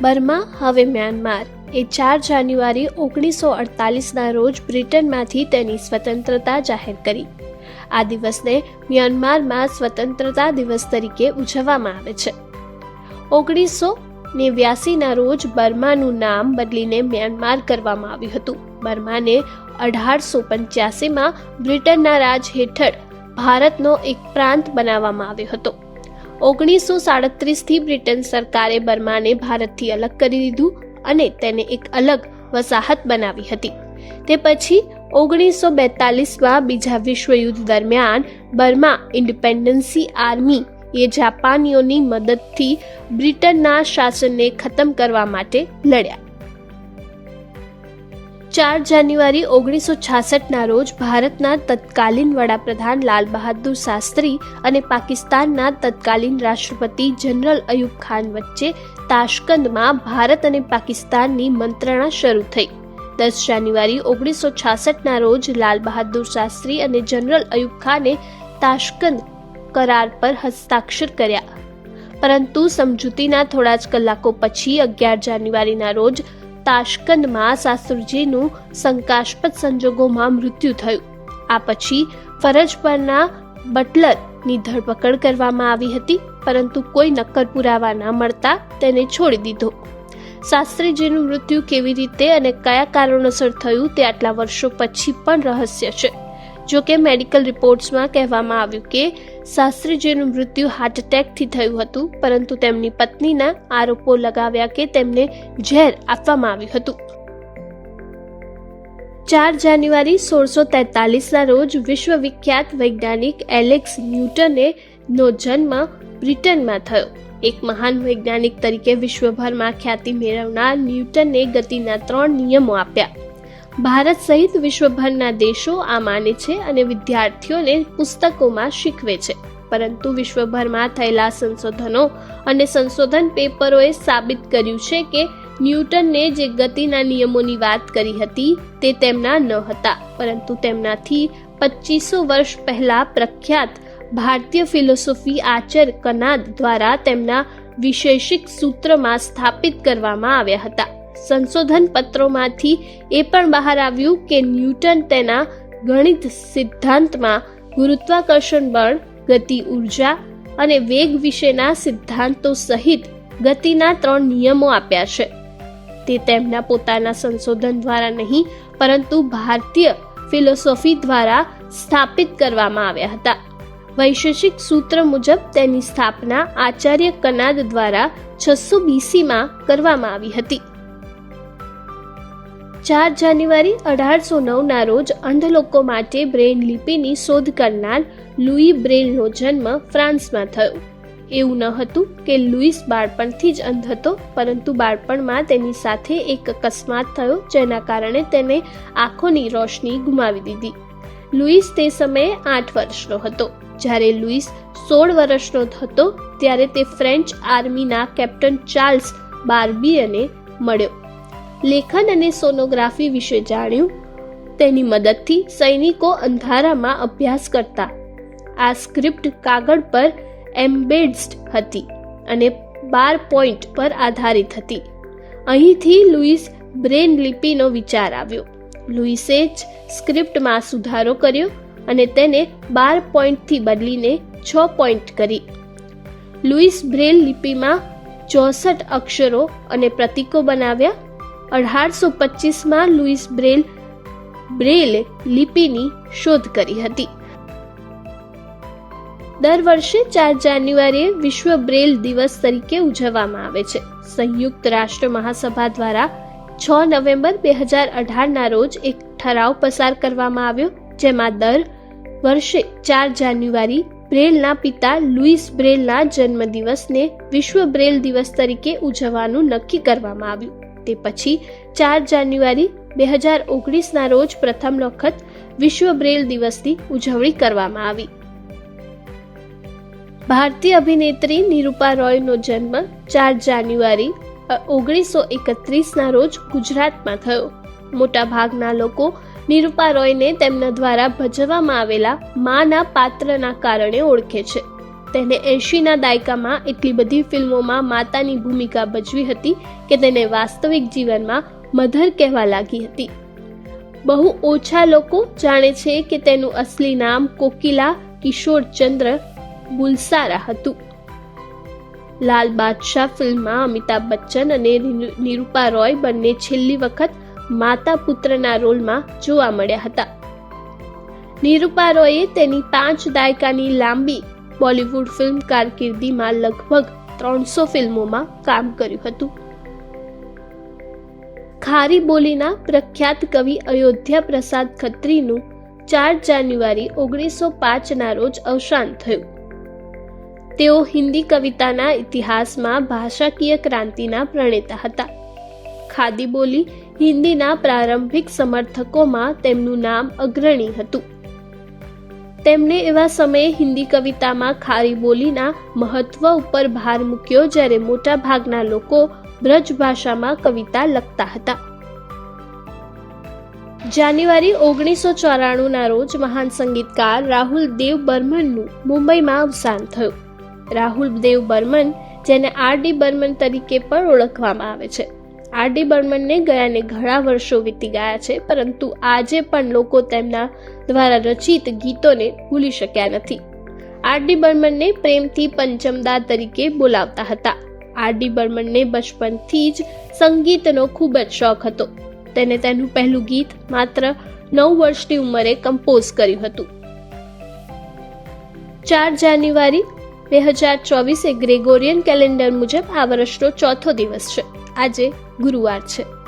Burma, હવે Myanmar. એ ચાર જાન્યુઆરી ઓગણીસો અડતાલીસના રોજ બ્રિટનમાંથી તેની સ્વતંત્રતા જાહેર કરી. આ દિવસને મ્યાનમારમાં સ્વતંત્રતા દિવસ તરીકે ઉજવવામાં આવે છે. ઓગણીસો નેવ્યાસીના રોજ બર્માનું નામ બદલીને મ્યાનમાર કરવામાં આવ્યું હતું. બર્માને અઢારસો પંચ્યાસીમાં બ્રિટનના રાજ હેઠળ ભારતનો એક પ્રાંત બનાવવામાં આવ્યો હતો. ઓગણીસો સાડત્રીસથી બ્રિટન સરકારે બર્માને ભારતથી અલગ કરી દીધું અને તેને એક અલગ વસાહત બનાવી હતી. તે પછી ઓગણીસો બેતાલીસમાં બીજા વિશ્વયુદ્ધ દરમિયાન બર્મા ઇન્ડિપેન્ડન્સી આર્મી એ જાપાનીઓની મદદથી બ્રિટનના શાસનને ખતમ કરવા માટે લડ્યા. ચાર જાન્યુઆરી ઓગણીસો છાસઠના રોજ ભારતના તત્કાલીન વડાપ્રધાન લાલ બહાદુર શાસ્ત્રી અને પાકિસ્તાનના તત્કાલીન રાષ્ટ્રપતિ જનરલ અયુબ ખાન વચ્ચે તાશ્કંદમાં ભારત અને પાકિસ્તાનની મંત્રણા શરૂ થઈ. દસ જાન્યુઆરી ઓગણીસો છાસઠના રોજ લાલ બહાદુર શાસ્ત્રી અને જનરલ અયુબ ખાને તાશ્કંદ કરાર પર હસ્તાક્ષર કર્યા. પરંતુ સમજૂતીના થોડા જ કલાકો પછી અગિયાર જાન્યુઆરીના રોજ તાશ્કંદમાં શાસ્ત્રીજીનું શંકાસ્પદ સંજોગોમાં મૃત્યુ થયું. આ પછી ફરજ પરના બટલરની ધરપકડ કરવામાં આવી હતી, પરંતુ કોઈ નક્કર પુરાવા ન મળતા તેને છોડી દીધો. શાસ્ત્રીજીનું મૃત્યુ કેવી રીતે અને કયા કારણોસર થયું તે આટલા વર્ષો પછી પણ રહસ્ય છે. જો કે મેડિકલ રિપોર્ટ્સમાં કહેવામાં આવ્યું કે શાસ્ત્રીજીનું મૃત્યુ હાર્ટ એટેકથી થયું હતું, પરંતુ તેમની પત્નીના આરોપો લગાવ્યા કે તેમને ઝેર આપવામાં આવ્યું હતું. ચાર જાન્યુઆરી સોળસો તેતાલીસના રોજ વિશ્વવિખ્યાત વૈજ્ઞાનિક એલેક્સ ન્યૂટને નો જન્મ બ્રિટનમાં થયો. એક મહાન વૈજ્ઞાનિક તરીકે વિશ્વભરમાં ખ્યાતિ મેળવનાર ન્યૂટને ગતિના ત્રણ નિયમો આપ્યા. ભારત સહિત વિશ્વભરના દેશો આ માને છે અને વિદ્યાર્થીઓને પુસ્તકોમાં શીખવે છે. પરંતુ વિશ્વભરમાં થયેલા સંશોધનો અને સંશોધન પેપરોએ સાબિત કર્યું છે કે ન્યૂટનને જે ગતિના નિયમોની વાત કરી હતી તે તેમના ન હતા. પરંતુ તેમનાથી પચીસો વર્ષ પહેલા પ્રખ્યાત ભારતીય ફિલોસોફી આચર કનાદ દ્વારા તેમના વિશેષિક સૂત્રમાં સ્થાપિત કરવામાં આવ્યા હતા. સંશોધન પત્રોમાંથી એ પણ બહાર આવ્યું કે ન્યૂટન તેના ગણિત સિદ્ધાંતમાં ગુરુત્વાકર્ષણ બળ, ગતિ ઊર્જા અને વેગ વિશેના સિદ્ધાંતો સહિત ગતિના ત્રણ નિયમો આપ્યા છે. તે તેમના પોતાના સંશોધન દ્વારા નહીં, પરંતુ ભારતીય ફિલોસોફી દ્વારા સ્થાપિત કરવામાં આવ્યા હતા. વૈશેષિક સૂત્ર મુજબ તેની સ્થાપના આચાર્ય કનાદ દ્વારા છસો બીસીમાં કરવામાં આવી હતી. ચાર જાન્યુઆરી અઢારસો નવના રોજ અંધ લોકો માટે બ્રેન લિપિની શોધ કરનાર લુઈ બ્રેલનો જન્મ ફ્રાન્સમાં થયો. એવું ન હતું કે લુઈસ બાળપણથી જ અંધ હતો, પરંતુ બાળપણમાં તેની સાથે એક અકસ્માત થયો જેના કારણે તેને આંખોની રોશની ગુમાવી દીધી. લુઈસ તે સમયે આઠ વર્ષનો હતો. જ્યારે લુઈસ સોળ વર્ષનો હતો, ત્યારે તે ફ્રેન્ચ આર્મીના કેપ્ટન ચાર્લ્સ બાર્બીયને મળ્યો. લેખન અને સોનોગ્રાફી વિશે જાણ્યું. તેની મદદથી સૈનિકો અંધારામાં અભ્યાસ કરતા. આ સ્ક્રિપ્ટ કાગળ પર એમ્બેડ્સ્ડ હતી અને બાર પોઈન્ટ પર આધારિત હતી. અહીંથી લુઈસ બ્રેન લિપિનો વિચાર આવ્યો. લુઈસે જ સ્ક્રિપ્ટમાં સુધારો કર્યો અને તેને બાર પોઈન્ટથી બદલીને છ પોઈન્ટ કરી. લુઈસ બ્રેલ લિપિમાં ચોસઠ અક્ષરો અને પ્રતીકો બનાવ્યા અઢારસો પચીસમાં લુઈસ બ્રેલ બ્રેલે લિપિની શોધ કરી હતી. દર વર્ષે ચાર જાન્યુઆરીએ વિશ્વ બ્રેલ દિવસ તરીકે ઉજવવામાં આવે છે. સંયુક્ત રાષ્ટ્ર મહાસભા દ્વારા છ નવેમ્બર બે હજાર અઢારના રોજ એક ઠરાવ પસાર કરવામાં આવ્યો, જેમાં દર વર્ષે ચાર જાન્યુઆરી બ્રેલના પિતા લુઈસ બ્રેલના જન્મદિવસને વિશ્વ બ્રેલ દિવસ તરીકે ઉજવવાનું નક્કી કરવામાં આવ્યું. તે પછી ચાર જાન્યુઆરી બે હજાર ઓગણીસના રોજ પ્રથમ વખત વિશ્વ બ્રેલ દિવસની ઉજવણી કરવામાં આવી. ભારતીય અભિનેત્રી નિરૂપા રોયનો જન્મ ચાર જાન્યુઆરી ઓગણીસો એકત્રીસના રોજ ગુજરાતમાં થયો. મોટાભાગના લોકો નિરૂપા રોયને તેમના દ્વારા ભજવવામાં આવેલા માના પાત્રના કારણે ઓળખે છે. તેને એંશીના દાયકામાં એટલી બધી ફિલ્મોમાં માતાની ભૂમિકા ભજવી હતી કે તેને વાસ્તવિક જીવનમાં મધર કહેવા લાગી હતી. બહુ ઓછા લોકો જાણે છે કે તેનું અસલી નામ કોકિલા કિશોરચંદ્ર બુલસારા હતું. લાલ બાદશાહ ફિલ્મમાં અમિતાભ બચ્ચન અને નિરૂપા રોય બંને છેલ્લી વખત માતા પુત્રના રોલમાં જોવા મળ્યા હતા. નિરૂપા રોયે તેની પાંચ દાયકાની લાંબી બોલિવૂડ ફિલ્મ કારકિર્દીમાં લગભગ ત્રણસો ફિલ્મોમાં કામ કર્યું હતું. ખારી બોલીના પ્રખ્યાત કવિ અયોધ્યા પ્રસાદ ખત્રીનું ચાર જાન્યુઆરી ઓગણીસો પાંચના રોજ અવસાન થયું. તેઓ હિન્દી કવિતાના ઇતિહાસમાં ભાષાકીય ક્રાંતિના પ્રણેતા હતા. ખાદી બોલી હિન્દીના પ્રારંભિક સમર્થકોમાં તેમનું નામ અગ્રણી હતું. તેમણે એવા સમયે હિન્દી કવિતામાં ખારી બોલીના મહત્વ ઉપર ભાર મૂક્યો જ્યારે મોટા ભાગના લોકો બ્રજ ભાષામાં કવિતા લખતા હતા. જાન્યુઆરી ઓગણીસો ચોરાણુંના રોજ મહાન સંગીતકાર રાહુલ દેવ બર્મનનું મુંબઈમાં અવસાન થયું. રાહુલ દેવ બર્મન, જેને આર ડી બર્મન તરીકે પણ ઓળખવામાં આવે છે. આર ડી બર્મનને ગયાને ઘણા વર્ષો વીતી ગયા છે, પરંતુ આજે પણ લોકો તેમના દ્વારા રચિત ગીતોને ભૂલી શક્યા નથી. આર ડી બર્મનને પ્રેમથી પંચમદા તરીકે બોલાવતા હતા. આર ડી બર્મનને બચપનથી જ સંગીતનો ખૂબ જ શોખ હતો. તેને તેનું પહેલું ગીત માત્ર નવ વર્ષની ઉંમરે કમ્પોઝ કર્યું હતું. ચાર જાન્યુઆરી, બે હજાર ચોવીસ ગ્રેગોરિયન કેલેન્ડર મુજબ આ વર્ષનો ચોથો દિવસ છે. આજે ગુરુવાર છે.